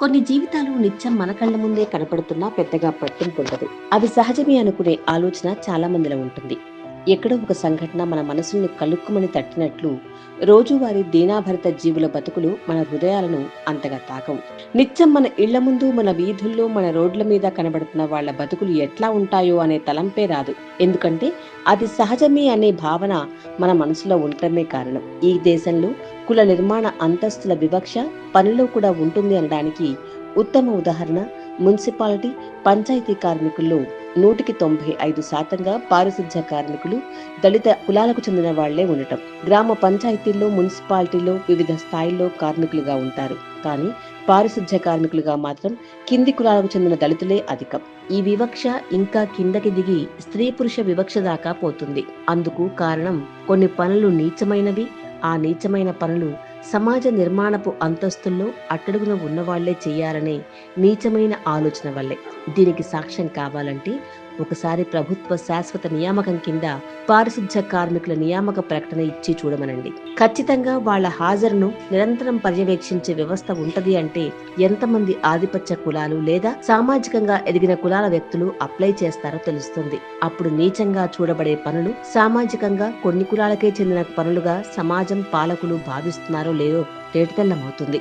కొన్ని జీవితాలు నిత్యం మన కళ్ళ ముందే కనపడుతున్నా పెద్దగా పట్టింపుండదు. అవి సహజమే అనుకునే ఆలోచన చాలా మందిలో ఉంటుంది. ఎక్కడో ఒక సంఘటన మన మనసుల్ని కలుక్కుమని తట్టినట్లు రోజువారీ దీనాభరిత జీవుల బతుకులు మన హృదయాలను అంతగా తాకవు. నిత్యం మన ఇళ్ళ ముందు మన వీధుల్లో మన రోడ్ల మీద కనబడుతున్న వాళ్ళ బతుకులు ఎట్లా ఉంటాయో అనే తలంపే రాదు. ఎందుకంటే అది సహజమే అనే భావన మన మనసులో ఉండటమే కారణం. ఈ దేశంలో కుల నిర్మాణ అంతస్తుల వివక్ష పనిలో కూడా ఉంటుంది అనడానికి ఉత్తమ ఉదాహరణ మున్సిపాలిటీ పంచాయతీ కార్మికుల్లో నూటికి తొంభై ఐదు శాతంగా పారిశుధ్య కార్మికులు దళిత కులాలకు చెందిన వాళ్ళే ఉండటం. గ్రామ పంచాయతీల్లో మున్సిపాలిటీలో వివిధ స్థాయిల్లో కార్మికులుగా ఉంటారు. కానీ పారిశుధ్య కార్మికులుగా మాత్రం కింది కులాలకు చెందిన దళితులే అధికం. ఈ వివక్ష ఇంకా కిందకి దిగి స్త్రీ పురుష వివక్ష దాకా పోతుంది. అందుకు కారణం కొన్ని పనులు నీచమైనవి ఆ నీచమైన పనులు సమాజ నిర్మాణపు అంతస్తుల్లో అట్టడుగున ఉన్నవాళ్ళే చేయాలనే నీచమైన ఆలోచన వల్లే. దీనికి సాక్ష్యం కావాలంటే ఒకసారి ప్రభుత్వ శాశ్వత నియామకం కింద పారిశుధ్య కార్మికుల నియామక ప్రకటన ఇచ్చి చూడమనండి. ఖచ్చితంగా వాళ్ళ హాజరును నిరంతరం పర్యవేక్షించే వ్యవస్థ ఉంటది అంటే ఎంతమంది ఆధిపత్య కులాలు లేదా సామాజికంగా ఎదిగిన కులాల వ్యక్తులు అప్లై చేస్తారో తెలుస్తుంది. అప్పుడు నీచంగా చూడబడే పనులు సామాజికంగా కొన్ని కులాలకే చెందిన పనులుగా సమాజం పాలకులు భావిస్తున్నారో లేదో తేటతెల్లమవుతుంది